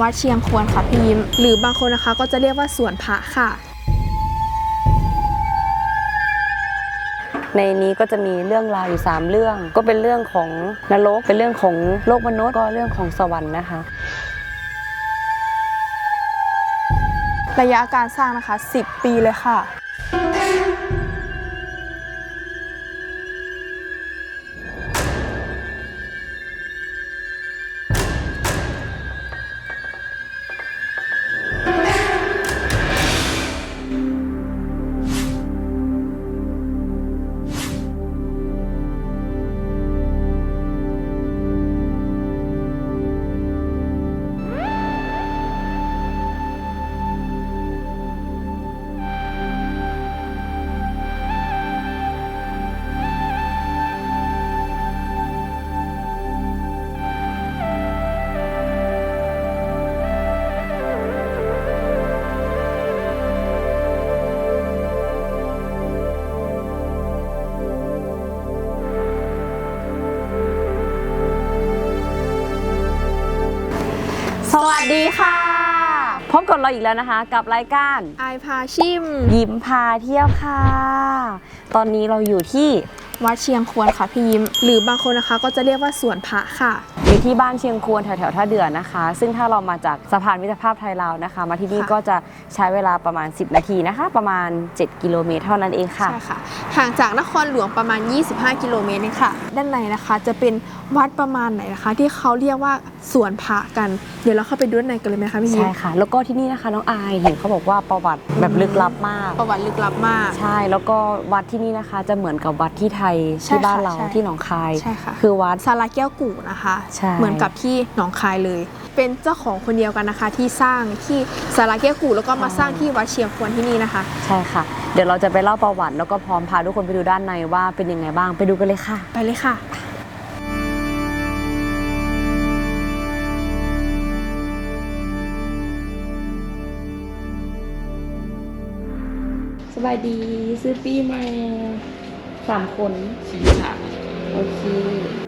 วัดเชียงควรค่ะพี่ยิ้มหรือบางคนนะคะก็จะเรียกว่าสวนพระค่ะ ในนี้ก็จะมีเรื่องราวอยู่ 3 เรื่อง ก็เป็นเรื่องของนรกเป็นเรื่องของโลกมนุษย์ก็เรื่องของสวรรค์นะคะ ระยะการสร้างนะคะ 10 ปีเลยค่ะ เราอีกแล้วนะคะ กับรายการอายพาชิม ยิ้มพาเที่ยวค่ะ ตอนนี้เราอยู่ที่วัดเชียงควรค่ะพี่ยิ้ม หรือบางคนนะคะก็จะเรียกว่าสวนพระค่ะอยู่ ที่บ้านเชียงควรแถวๆท่าเดือนะคะ ซึ่งถ้าเรามาจากสะพานมิตรภาพไทยลาวนะคะ มาที่นี่ค่ะก็จะใช้เวลาประมาณ 10 นาทีนะคะ ประมาณ 7 กิโลเมตรเท่านั้นเองค่ะใช่ค่ะ ห่างจากนครหลวงประมาณ 25 กิโลเมตรเองค่ะ ด้านในนะคะจะเป็นวัดประมาณไหนนะคะ ที่เขาเรียกว่าสวนพระกัน เดี๋ยวเราเข้าไปดูด้านในกันเลยไหมคะพี่ยิ้ใช่มค่ะ แล้วก็ที่นี่นะคะน้องอายเห็นเขาบอกว่าประวัติแบบลึกลับมาก ประวัติลึกลับมาก ใช่แล้วก็วัดที่นี่นะคะจะเหมือนกับวัดที่ไทยใช่ที่บ้านค่ะเราใช่ที่หนองคายใช่ค่ะคือวัดซาลาแก้วกู่นะคะใช่เหมือนกับที่หนองคายเลย เป็นเจ้าของคนเดียวกันนะคะ ที่สร้างที่ซาลาแก้วกู่แล้วก็มาสร้างที่วัดเชียงควรที่นี่นะคะ ใช่ค่ะ เดี๋ยวเราจะไปเล่าประวัติแล้วก็พร้อมพาทุกคนไปดูด้านในว่าเป็นยังไงบ้างไปดูกันเลยค่ะ ไปเลยค่ะ สบายดีซื้อปีใหม่สามคนสี่สามโอเค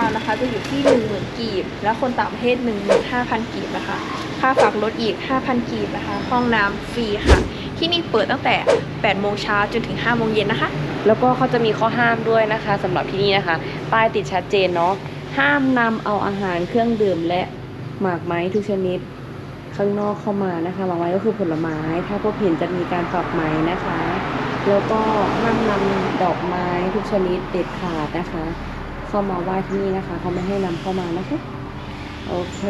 าวนะคะจะอยู่ที่ 1 0,000 กีบ และคนต่างประเทศ 15,000 กีบนะคะ ค่าฝากรถอีก 5,000 กีบนะคะ ห้องน้ำฟรีค่ะ ที่นี่เปิดตั้งแต่ 8 โมงเช้าจนถึง 5 โมงเย็นนะคะ แล้วก็เขาจะมีข้อห้ามด้วยนะคะสำหรับที่นี่นะคะ ป้ายติดชัดเจนเนาะ ห้ามนำเอาอาหารเครื่องดื่มและหมากไม้ทุกชนิดข้างนอกเข้ามานะคะหมากไม้ก็คือผลไม้ ถ้าพบเห็นจะมีการปรับไหมนะคะ แล้วก็ห้ามนำดอกไม้ทุกชนิดเด็ดขาดนะคะ เข้ามาไหว้ที่นี่นะคะ เขาไม่ให้นำเข้ามานะคะโอเค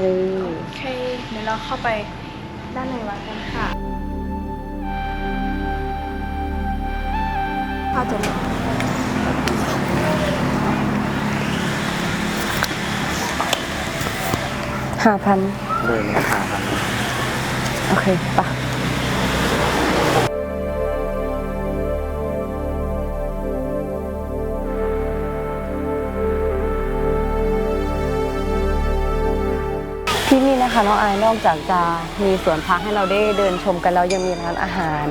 โอเค เดี๋ยวเราเข้าไปด้านในวัดกันค่ะข้าจะห้าพันเลยราคาครับ โอเคปะ คะน้องอายนอกจากจะมีสวนพักให้เราได้เดินชมกันแล้วยังมีร้านอาหาร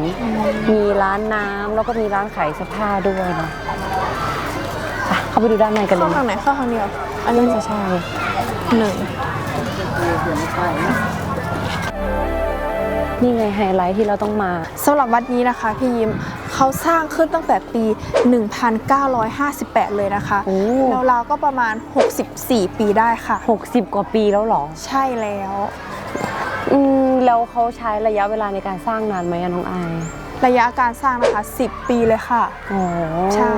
มีร้านน้ำแล้วก็มีร้านขายเสื้อผ้าด้วยเนาะไปเข้าไปดูด้านในกันเลเข้ายทางไหนเข้าทางเดียว อันนี้น่าจะใช่หนึ่ง นี่ไงไฮไลท์ที่เราต้องมาสำหรับวัดนี้นะคะพี่ยิ้มเขาสร้างขึ้นตั้งแต่ปี 1958 เลยนะคะโอ้แล้วเราวๆก็ประมาณ 64 ปีได้ค่ะหกสิบกว่าปีแล้วเหรอ ใช่แล้วอืมแล้วเขาใช้ระยะเวลาในการสร้างนานไหมอะน้องอายระยะการสร้างนะคะ 10 ปีเลยค่ะอ๋อใช่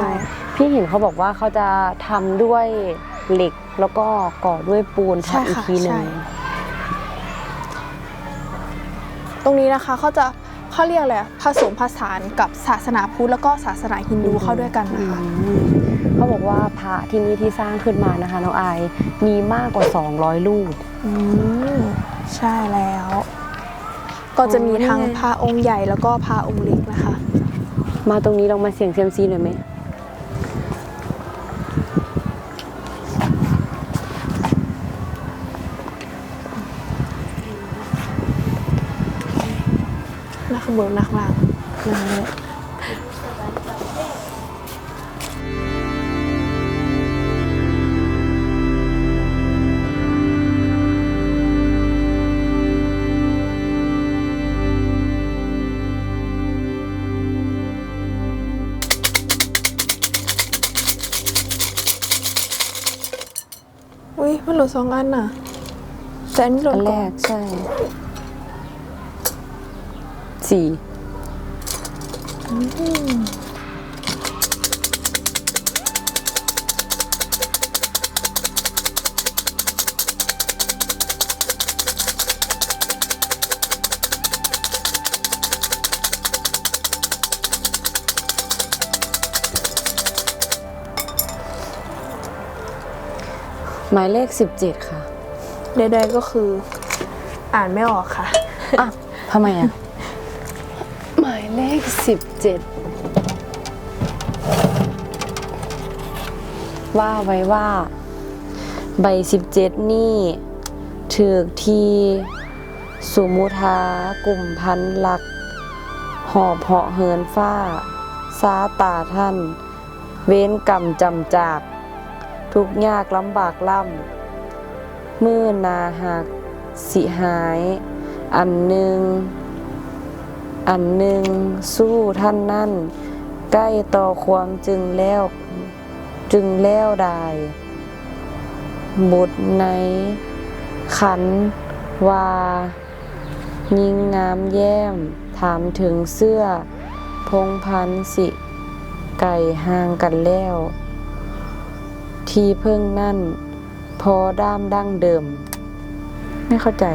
พี่เห็นเขาบอกว่าเขาจะทำด้วยเหล็กแล้วก็ก่อด้วยปูนทับใช่อีกค่ะทีหนึ่ง ตรงนี้นะคะเขาจะเขาเรียกอะไรอะผสมผสานกับศาสนาพุทธแล้วก็ศาสนาฮินดูเข้าด้วยกันอืนะคะมเขาบอกว่าพระที่นี่ที่สร้างขึ้นมานะคะน้องอายมีมากกว่า 200ลูกอืมใช่แล้ว ก็จะมีทั้งโอ้ยพระองค์ใหญ่แล้วก็พระองค์เล็กนะคะ มาตรงนี้ลองมาเสี่ยงเซียมซีหน่อยไหม ขึ้นักล่างนั่นแหละอุ้ยมันหลุดสองอันน่ะแต่อันนี้หลุดอันแรก่อน กใช่ สี่หมายเลขสิบเจ็ดค่ะ ใดๆก็คือ อ่านไม่ออกค่ะ อะทำไมอะหมายเลข สิบเจ็ดว่าไว้ว่า ใบสิบเจ็ดนี่ถือกทีสุมุทากลุ่มพันหลัก หอบเหาะเหินฟ้าซาตาท่าน เว้นกรรมจำจาก ทุกยากลำบากล่ำมือนาหัก สิหาย อันหนึ่ง อันหนึ่งสู้ท่านนั่น ใกล้ต่อความจึงแล้วจึงแล้วได้บุตรใน ขันวา ยิงงามแย้ม ถามถึงเสื้อ พงพันสิ ไก่ห่างกันแล้ว ทีเพิ่งนั่น พอด้ามดั้งเดิม ไม่เข้าใจ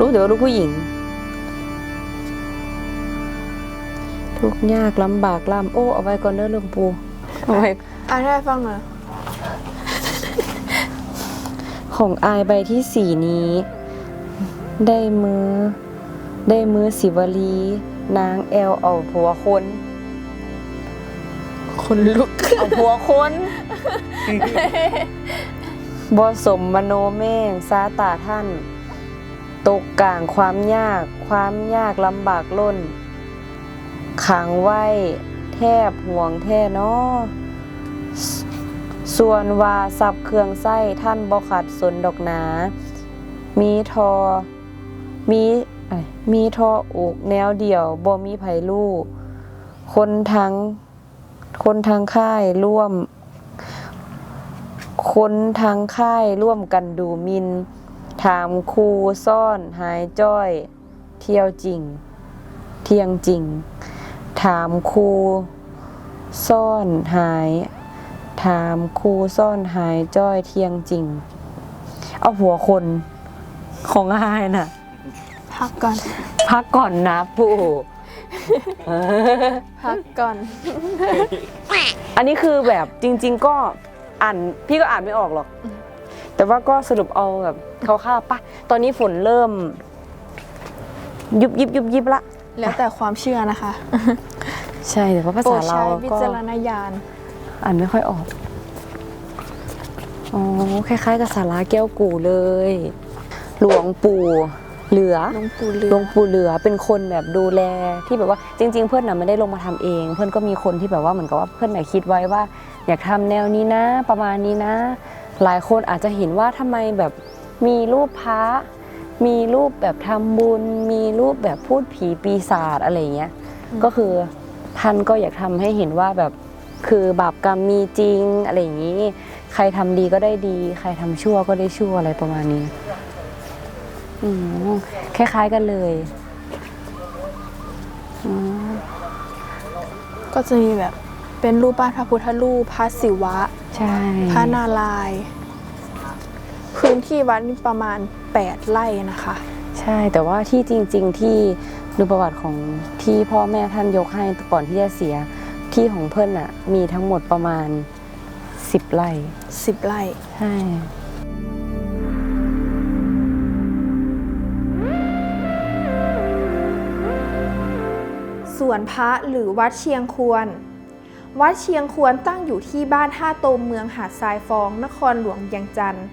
รู้แต่ว่าลูกผู้หญิง ทุกข์ยากลำบากล่ำโอ้เอาไว้ก่อนเด้อหลวงปูเอาไว้อ่านได้ฟังหน่อยของอายใบที่สี่นี้ ได้มือ ได้มือสิวลี นางแอลเอาผัวคนคนลุกเอาผัวคนบสมมโนแม่งซาตาท่าน ตกกลางความยาก ความยากลำบากล้น ขังไว้ แทบห่วงแท่นอสส่วนว่าสับเครื่องไส้ท่านบ่ขัดสนดอกหนา มีทอ มีมีทออกแนวเดี่ยวบ่มีไผลูกคนทั้ง คนทางค่ายร่วม คนทางค่ายร่วมกันดูมิน ถามครูซ่อนหายจ้อย เที่ยวจริง เที่ยงจริง ถามครูซ่อนหาย ถามครูซ่อนหายจ้อยเที่ยงจริง เอาหัวคนของอายน่ะ พักก่อน พักก่อนนะปู่พักก่อน อันนี้คือแบบจริง ๆ ก็อ่านพี่ก็อ่านไม่ออกหรอก แต่ว่าก็สรุปเอาแบบคร่าวๆปะตอนนี้ฝนเริ่ม ยุบยิบยุบยิบละ แล้วแต่ความเชื่อนะคะใช่แต่ว่าภาโปรษาดเราใช้วิก็จารณญาณ อ่านไม่ค่อยออกอ๋อคล้ายๆกับสาราแก้วกู่เลย หลวงปู่เหลือ หลวงปู่เรือ หลวงปู่เหลือเป็นคนแบบดูแลที่แบบว่าจริง ๆ เพื่อนน่ะไม่ได้ลงมาทำเอง เพื่อนก็มีคนที่แบบว่าเหมือนกับว่าเพื่อนน่ะคิดไว้ว่า อยากทำแนวนี้นะ ประมาณนี้นะ หลายคนอาจจะเห็นว่าทำไมแบบมีรูปพระมีรูปแบบทำบุญ มีรูปแบบพูดผีปีศาจอะไรอย่างเงี้ยก็คือท่านก็อยากทำให้เห็นว่าแบบคือบาปกรรมมีจริงอะไรอย่างนี้ ใครทำดีก็ได้ดี ใครทำชั่วก็ได้ชั่วอะไรประมาณนี้อืมคล้ายๆกันเลยอืมก็จะมีแบบเป็นรูปปั้นพระพุทธรูปพระศิวะ ใช่พระนารายณ์พื้นที่วัดนี่ประมาณ 8 ไร่นะคะ ใช่แต่ว่าที่จริง ๆ ที่ดูประวัติของที่พ่อแม่ท่านยกให้ก่อนที่จะเสียที่ของเพิ่นอะมีทั้งหมดประมาณ 10 ไร่10 ไร่ ใช่ ส่วนพระหรือวัดเชียงควร วัดเชียงควรตั้งอยู่ที่บ้านท่าโตมเมืองหาดทรายฟอง นครหลวงเวียงจันทร์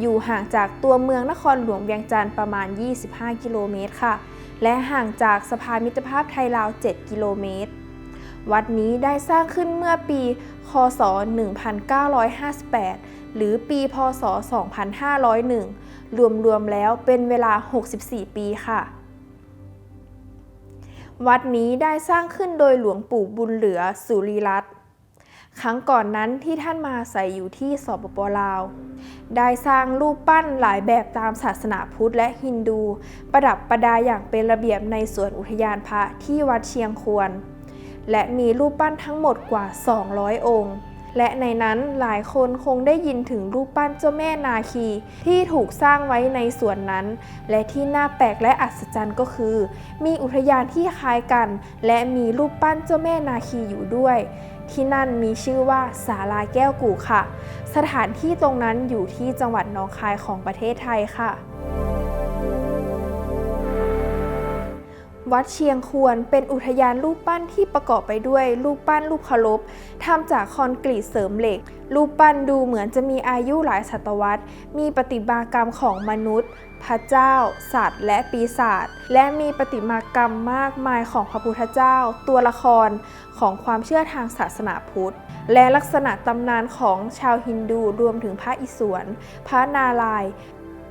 อยู่ห่างจากตัวเมืองนครหลวงเวียงจันทร์ประมาณ 25 กิโลเมตรค่ะ และห่างจากสะพานมิตรภาพไทยลาว 7 กิโลเมตร วัดนี้ได้สร้างขึ้นเมื่อปี คศ 1958 หรือปี พศ 2501 รวมๆแล้วเป็นเวลา 64 ปีค่ะ วัดนี้ได้สร้างขึ้นโดยหลวงปู่บุญเหลือสุริรัตน์ครั้งก่อนนั้นที่ท่านมาอาศัยอยู่ที่สปปลาว ได้สร้างรูปปั้นหลายแบบตามศาสนาพุทธและฮินดู ประดับประดาอย่างเป็นระเบียบในสวนอุทยานพระที่วัดเชียงควร และมีรูปปั้นทั้งหมดกว่า 200 องค์ และในนั้นหลายคนคงได้ยินถึงรูปปั้นเจ้าแม่นาคี ที่ถูกสร้างไว้ในสวนนั้น และที่น่าแปลกและอัศจรรย์ก็คือ มีอุทยานที่คล้ายกัน และมีรูปปั้นเจ้าแม่นาคีอยู่ด้วย ที่นั่นมีชื่อว่าศาลาแก้วกู่ค่ะ สถานที่ตรงนั้นอยู่ที่จังหวัดหนองคายของประเทศไทยค่ะ วัดเชียงควรเป็นอุทยานรูปปั้นที่ประกอบไปด้วยรูปปั้นรูปเคารพทำจากคอนกรีตเสริมเหล็ก รูปปั้นดูเหมือนจะมีอายุหลายศตวรรษ มีประติมากรรมของมนุษย์ พระเจ้า สัตว์ และปีศาจและมีประติมากรรมมากมายของพระพุทธเจ้า ตัวละครของความเชื่อทางศาสนาพุทธ และลักษณะตำนานของชาวฮินดูรวมถึงพระอิศวร พระนารายณ์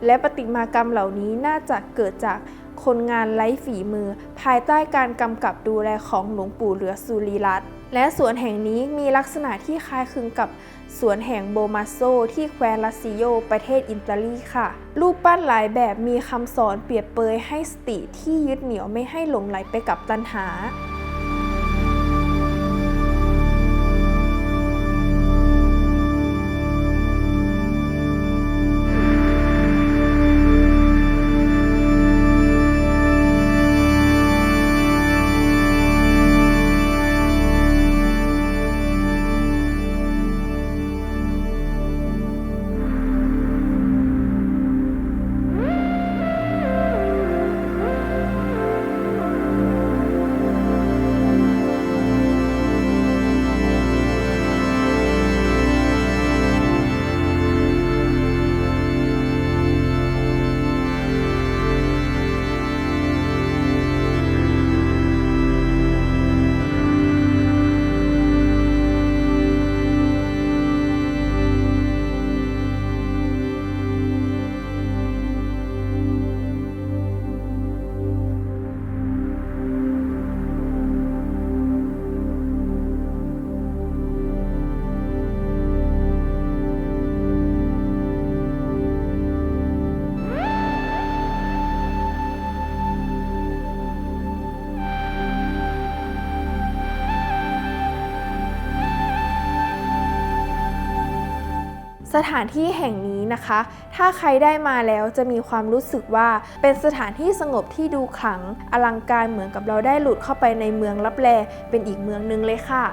และประติมากรรมเหล่านี้น่าจะเกิดจาก คนงานไร้ฝีมือ ภายใต้การกำกับดูแลของหลวงปู่เหลือสุริรัตน์และสวนแห่งนี้มีลักษณะที่คล้ายคลึงกับสวนแห่งโบมาโซที่แคว้นลาซิโย ประเทศอิตาลีค่ะ รูปปั้นหลายแบบมีคำสอนเปรียบเปยให้สติที่ยึดเหนี่ยวไม่ให้หลงไหลไปกับตัณหา สถานที่แห่งนี้นะคะ ถ้าใครได้มาแล้วจะมีความรู้สึกว่าเป็นสถานที่สงบที่ดูขลังอลังการเหมือนกับเราได้หลุดเข้าไปในเมืองลับแลเป็นอีกเมืองหนึงเลยค่ะ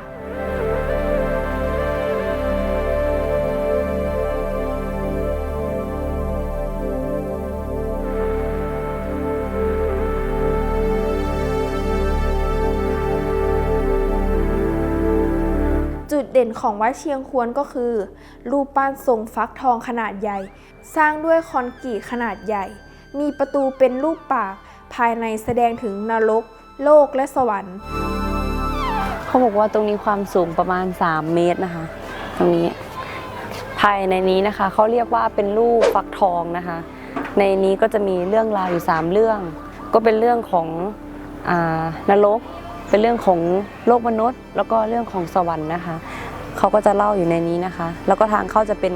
ด่นของวัดเชียงควรก็คือ รูปปั้นทรงฟักทองขนาดใหญ่ สร้างด้วยคอนกรีตขนาดใหญ่ มีประตูเป็นรูปปาก ภายในแสดงถึงนรก โลกและสวรรค์ เขาบอกว่าตรงนี้ความสูงประมาณ 3 เมตรนะคะ ตรงนี้ ภายในนี้นะคะ เขาเรียกว่าเป็นรูปฟักทองนะคะ ในนี้ก็จะมีเรื่องราวอยู่ 3 เรื่อง ก็เป็นเรื่องของอนรกเป็นเรื่องของโลกมนุษย์ แล้วก็เรื่องของสวรรค์นะคะ เขาก็จะเล่าอยู่ในนี้นะคะ แล้วก็ทางเข้าจะเป็น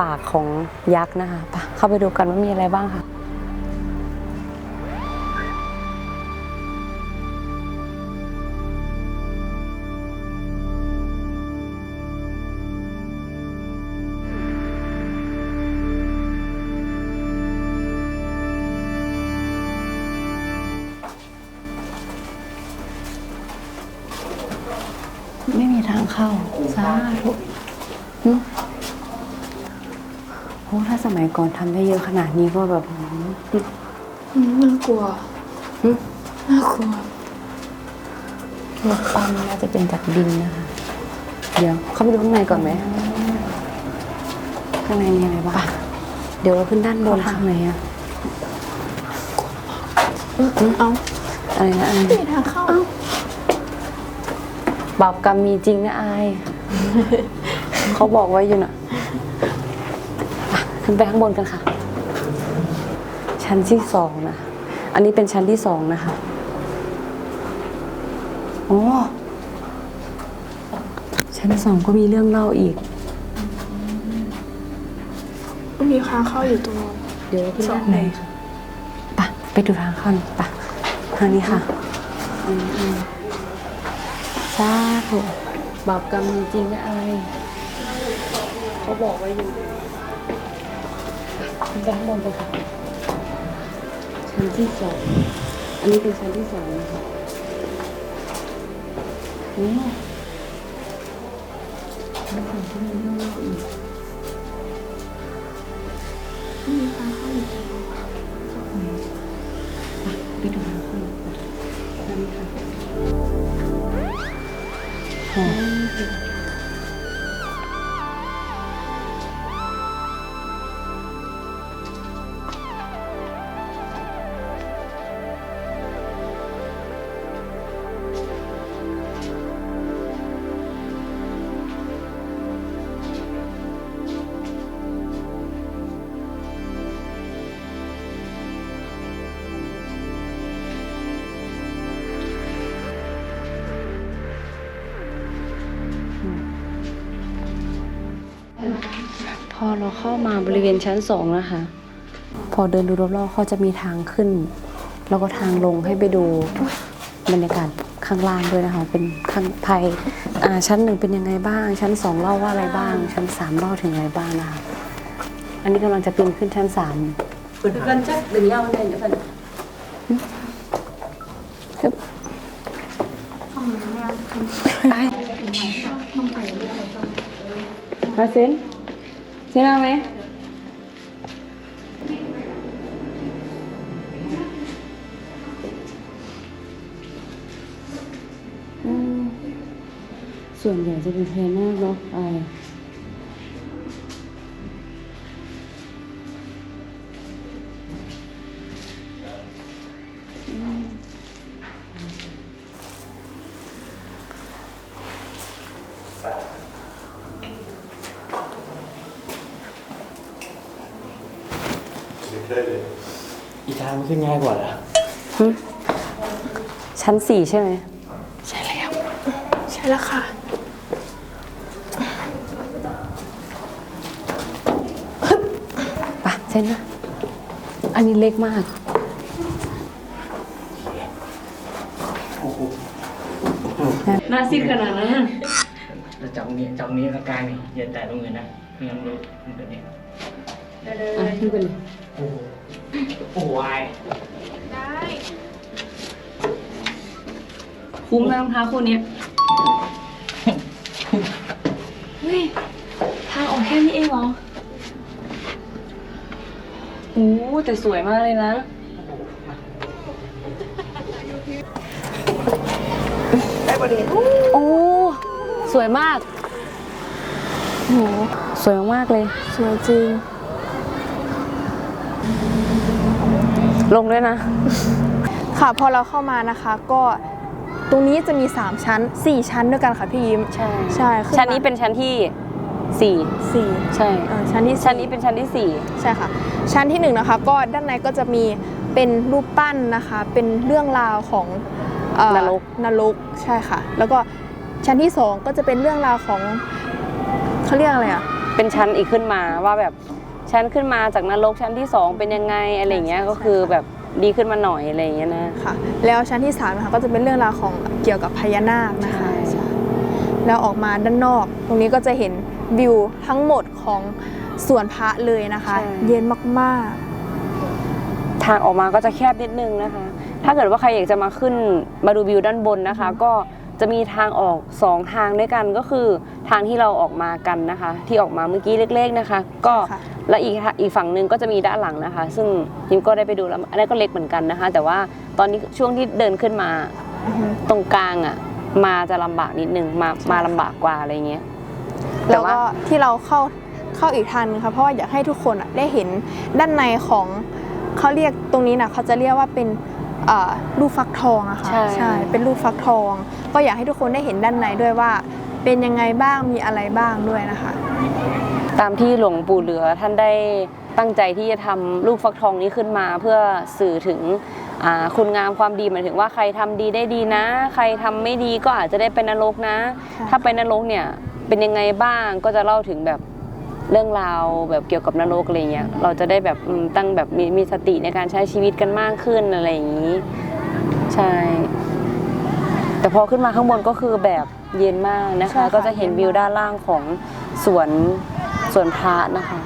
ปากของยักษ์นะคะไปเข้าไปดูกันว่ามีอะไรบ้างค่ะ เข้า สาธุหึโอ้ถ้าสมัยก่อนทำได้เยอะขนาดนี้ก็แบบหืมน่ากลัวหึน่ากลัวรูปปั้นน่าจะเป็นจากดินนะคะ เดี๋ยว เข้าไปดูข้างในก่อนไหม ข้างในมีอะไรบ้าง เดี๋ยวเราขึ้นด้านบนข้างในอะเอาอะไรนะอะไรไม่นะมีทางเข้า บาปกรรมมีจริงนะอาย เขาบอกไว้อยู่น่ะอะขึ้นไปข้างบนกันค่ะ ชั้นที่สองนะ อันนี้เป็นชั้นที่สองนะคะโอ้ชั้นชั้นสองก็มีเรื่องเล่าอีก มีค้างเข้าอยู่ตรงนู้น เดี๋ยวขึ้นสองด้านในค่ะไปะไปดูทางเข้าหน่อยไปะทางนี้ค่ะอืมอืม สาธุบาปกรรมมีจริงนะอายเขาบอกไว้อยู่ขึ้นไปข้างบนไปค่ะชั้นที่สองอันนี้เป็นชั้นที่สองนะคะนี่ชั้นสองที่มีเรื่องเล่าอีก อเราเข้ามาบริเวณชั้นสองนะคะ พอเดินดูรอบๆเขาจะมีทางขึ้น แล้วก็ทางลงให้ไปดูบรรยากาศข้างล่างด้วยนะคะ เป็นข้างภายอ่าชั้นหนึ่งเป็นยังไงบ้าง ชั้นสองเล่าว่าอะไรบ้าง ชั้นสามเล่าถึงอะไรบ้างนะคะ อันนี้กำลังจะปีนขึ้นชั้นสาม gần chắc đừng nhau lên nữa phần ฮึบไปมาเซนเซนเอาไหมส่วนใหญ่จะเป็นพญานาเนาะไอายอื สี่ใช่ไหม ใช่แล้ว ใช่แล้วค่ะปะเส้นนะ อันนี้เล็กมากน่าซิดขนาดนั้นจะจับนี้จับนี้กลางๆนี่อย่าแตะตรงอื่นนะไม่งั้นรู้มันเป็นนี้อะขึ้นไปเลยโอ้โหโอ้โหอาย ได้ คุ้มไหมรองเท้าคู่เนี้ยเฮ้ยทางออกแค่นี้เองเหรอโอ้แต่สวยมากเลยนะโอ้ สวยมากโหสวยมากๆเลย สวยจริง ลงด้วยนะ ค่ะพอเราเข้ามานะคะก็ ตรงนี้จะมี 3 ชั้น 4 ชั้นด้วยกันค่ะพี่ยิ้ม ใช่ใช่ขึ้นมาชั้นนี้เป็นชั้นที่สี่สี่ใช่เออชั้นที่ชั้นนี้เป็นชั้นที่สี่ใช่ค่ะ ชั้นที่หนึ่งนะคะ ก็ด้านในก็จะมีเป็นรูปปั้นนะคะ เป็นเรื่องราวของเอ่อนรกนรกใช่ค่ะ แล้วก็ชั้นที่สองก็จะเป็นเรื่องราวของเขาเรียกอะไรอะ เป็นชั้นอีกขึ้นมาว่าแบบชั้นขึ้นมาจากนรกชั้นที่สองเป็นยังไงอะไรอย่างเงี้ยใช่ก็คือแบบ ดีขึ้นมาหน่อยอะไรอย่างเงี้ยนะ ค่ะ แล้วชั้นที่3นะคะก็จะเป็นเรื่องราวของเกี่ยวกับพญานาคนะคะใช่ใช่แล้วออกมาด้านนอก ตรงนี้ก็จะเห็นวิวทั้งหมดของสวนพระเลยนะคะเย็นมากทางออกมาก็จะแคบนิดนึงนะคะ ถ้าเกิดว่าใครอยากจะมาขึ้นมาดูวิวด้านบนนะคะ ก็ จะมีทางออกสองทางด้วยกันก็คือทางที่เราออกมากันนะคะ ที่ออกมาเมื่อกี้เล็ก ๆนะคะ ก็ค่ะและอีกอีกฝั่งหนึ่งก็จะมีด้านหลังนะคะ ซึ่งยิมก็ได้ไปดูแล้วอันนั้นก็เล็กเหมือนกันนะคะ แต่ว่าตอนนี้ช่วงที่เดินขึ้นมาๆอือฮึตรงกลางอะมาจะลำบากนิดนึงมามาลำบากกว่าอะไรเงี้ยแต่แล้วว่าก็ที่เราเข้าเข้าอีกทางนึงค่ะเพราะว่าอยากให้ทุกคนอะได้เห็นด้านในของเขาเรียกตรงนี้นะเขาจะเรียกว่าเป็น เอ่อลูกฟักทองอะค่ะใช่เป็นลูกฟักทอง ก็อยากให้ทุกคนได้เห็นด้านในด้วยว่า เป็นยังไงบ้างมีอะไรบ้างด้วยนะคะ ตามที่หลวงปู่เหลือท่านได้ตั้งใจที่จะทำลูกฟักทองนี้ขึ้นมา เพื่อสื่อถึงอ่าคุณงามความดีหมายถึงว่าใครทำดีได้ดีนะ ใครทำไม่ดีก็อาจจะได้เป็นนรกนะค่ะถ้าเป็นนรกเนี่ยเป็นยังไงบ้างก็จะเล่าถึงแบบ เรื่องราวแบบเกี่ยวกับนรกอะไรเงี้ยเราจะได้แบบอืมตั้งแบบมีมีสติในการใช้ชีวิตกันมากขึ้นอะไรอย่างนี้ ใช่ แต่พอขึ้นมาข้างบนก็คือแบบเย็นมากนะใช่คะค่ะก็จะเห็นเย็นมากวิวด้านล่างของสวนสวนพระนะคะ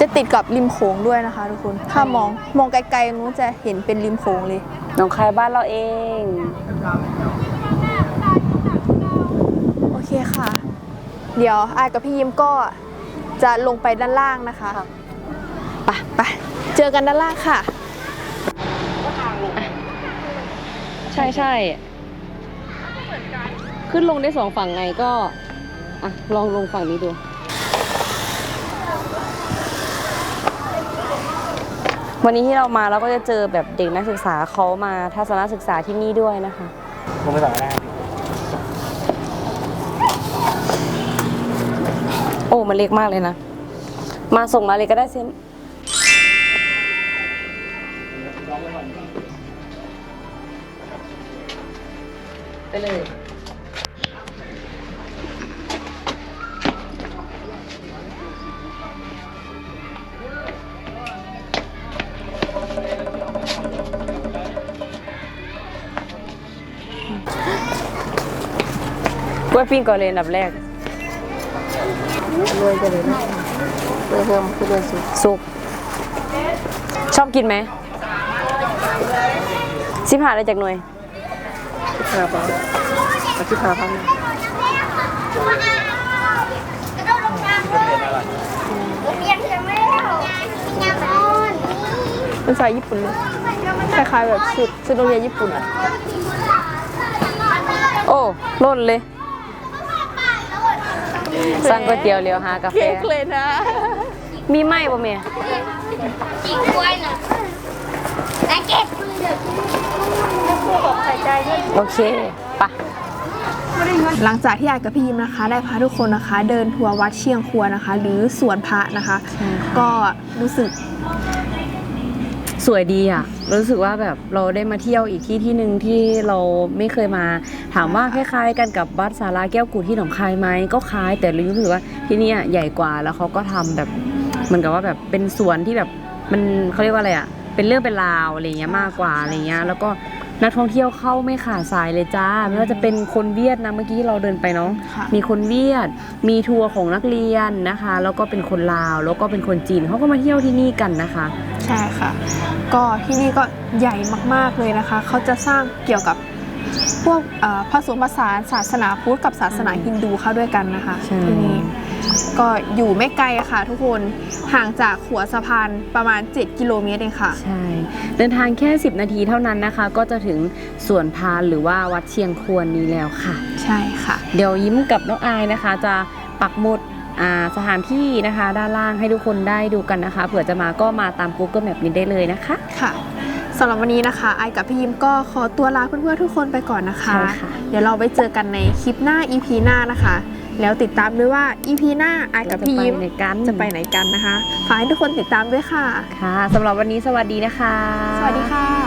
จะติดกับริมโขงด้วยนะคะทุกคนถ้ามองมองไกลๆนู้นจะเห็นเป็นริมโขงเลยหน้องคายบ้านเราเอง โอเคค่ะ เดี๋ยวอายกับพี่ยิ้มก็จะลงไปด้านล่างนะคะค่ะไปไปเจอกันด้านล่างค่ะ ใช่ใช่ขึ้นลงได้สองฝั่งไงก็อะลองลงฝั่งนี้ดู วันนี้ที่เรามาเราก็จะเจอแบบเด็กนักศึกษาเขามาทัศนศึกษาที่นี่ด้วยนะคะผมไม่สอนได้ โอ้ มันเล็กมากเลยนะ มาส่งมาเลยก็ได้เซนไปเลย กล้วยปิ้งก่อนเลยอันดับแรก รวยกันเลยนะรวยเพิ่มคือรวยสุดสุก ชอบกินไหมสิบหาได้จากหน่วยที่พาไปที่พาพันเป็นสายญี่ปุ่นเลยคล้ายๆแบบชุดชุดโรงเรียนญี่ปุ่นอะโอ้ล่นเลย สั่งก๋วยเตี๋ยวเรียวหากาแฟ เค้กเลยนะ มีไหมบ่เมียจิกกล้วยหน่อยและเก็บโอเคปะหลังจากที่อายกับพี่ยิ้มนะคะ ได้พาทุกคนนะคะ เดินทัวร์วัดเชียงครัวนะคะ หรือสวนพระนะคะ ก็รู้สึก สวยดีอะรู้สึกว่าแบบเราได้มาเที่ยวอีกที่ที่หนึ่งที่เราไม่เคยมา ถามว่าคล้ายๆกันกับวัดสาราแก้วกูที่หนองคายไหมก็คล้าย แต่รู้สึกว่าที่นี่ใหญ่กว่าแล้วเขาก็ทำแบบเหมือนกับว่าแบบเป็นสวนที่แบบมันเขาเรียกว่าอะไรอะเป็นเรื่องเป็นราวอะไรเงี้ยมากกว่าอะไรเงี้ยแล้วก็ นักท่องเที่ยวเข้าไม่ขาดสายเลยจ้าไม่ว่าจะเป็นคนเวียดนะเมื่อกี้เราเดินไปเนาะค่ะมีคนเวียด มีทัวร์ของนักเรียนนะคะ แล้วก็เป็นคนลาว แล้วก็เป็นคนจีนเขาก็มาเที่ยวที่นี่กันนะคะ ใช่ค่ะ ก็ที่นี่ก็ใหญ่มากๆเลยนะคะเขาจะสร้างเกี่ยวกับพวกเอ่อผสมผสานศาสนาพุทธกับศาสนาฮินดูเข้าด้วยกันนะคะใช่ที่นี่ ก็อยู่ไม่ไกลอะค่ะทุกคนห่างจากหัวสะพานประมาณ 7 กิโลเมตรเองค่ะ ใช่ เดินทางแค่ 10 นาทีเท่านั้นนะคะ ก็จะถึงสวนพานหรือว่าวัดเชียงควรนี้แล้วค่ะ ใช่ค่ะ เดี๋ยวยิ้มกับน้องอายนะคะ จะปักหมุดอ่าสถานที่นะคะ ด้านล่างให้ทุกคนได้ดูกันนะคะเผื่อจะมาก็มาตาม Google Map นี้ได้เลยนะคะค่ะ สำหรับวันนี้นะคะไอกับพี่ยิมก็ขอตัวลาเพื่อนๆทุกคนไปก่อนนะคะ ใช่ค่ะ เดี๋ยวเราไปเจอกันในคลิปหน้า EP หน้านะคะ แล้วติดตามด้วยว่า EP หน้าไอกับพี่ยิมจะไปไหนกันจะไปไหนกันนะคะฝากให้ทุกคนติดตามด้วยค่ะ ค่ะสำหรับวันนี้สวัสดีนะคะ สวัสดีค่ะ